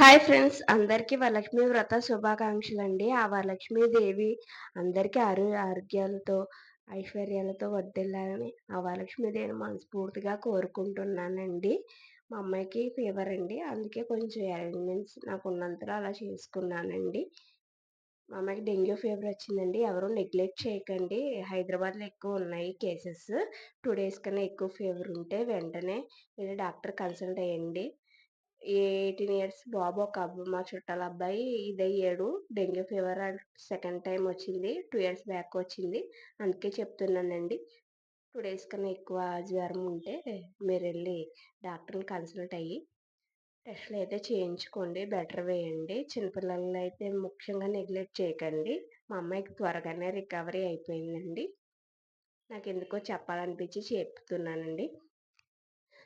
Hi friends అందరికీ వరలక్ష్మి వ్రత శుభాకాంక్షలు అండి ఆ వరలక్ష్మి దేవి అందరికీ ఆరు ఆరోగ్యాలతో ఐశ్వర్యాలతో వద్దెళ్ళాలని ఆ వరలక్ష్మి దేవిని మనస్ఫూర్తిగా కోరుకుంటున్నానండి. మా అమ్మాయికి ఫీవర్ అండి. అందుకే కొంచెం అరేంజ్మెంట్స్ నాకు ఉన్నంతలో అలా చేసుకున్నానండి. మా అమ్మాయికి డెంగ్యూ ఫీవర్ వచ్చిందండి. ఎవరు నెగ్లెక్ట్ చేయకండి. హైదరాబాద్లో ఎక్కువ ఉన్నాయి కేసెస్ టూ డేస్ కన్నా ఎక్కువ ఫీవర్ ఉంటే వెంటనే వెళ్ళి డాక్టర్ కన్సల్ట్ అయ్యండి. ఎయిటీన్ ఇయర్స్ బాబు ఒక అబ్బాయి మా చుట్టాల అబ్బాయి ఇదయ్యాడు. డెంగ్యూ ఫీవర్ సెకండ్ టైం వచ్చింది. టూ ఇయర్స్ బ్యాక్ వచ్చింది. అందుకే చెప్తున్నానండి. టూ డేస్ కన్నా ఎక్కువ జ్వరం ఉంటే మీరు వెళ్ళి డాక్టర్ని కన్సల్ట్ అయ్యి టెస్ట్లు అయితే చేయించుకోండి. బెటర్ వేయండి చిన్నపిల్లలు అయితే ముఖ్యంగా నెగ్లెక్ట్ చేయకండి. మా అమ్మాయికి త్వరగానే రికవరీ అయిపోయిందండి. నాకు ఎందుకో చెప్పాలనిపించి చెప్తున్నానండి.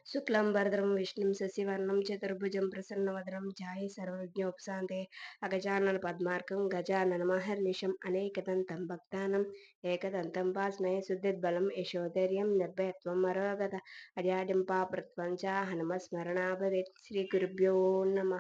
శుక్లంబరధరం విష్ణుం శశివర్ణం చతుర్భుజం ప్రసన్నవదనం ఛాయి సర్వజ్ఞోపశాంతే అగజానన పద్మార్కం గజానన మహర్నిషం అనేకదంతం భక్తానం ఏకదంతం భాస్మయ శుద్ధిద్బలం యశోధైర్యం నిర్భయత్వం మరోగత అజాడింపా ప్రత్వంచ హనుమస్మరణా భవేత్ శ్రీ గురుభ్యో నమ.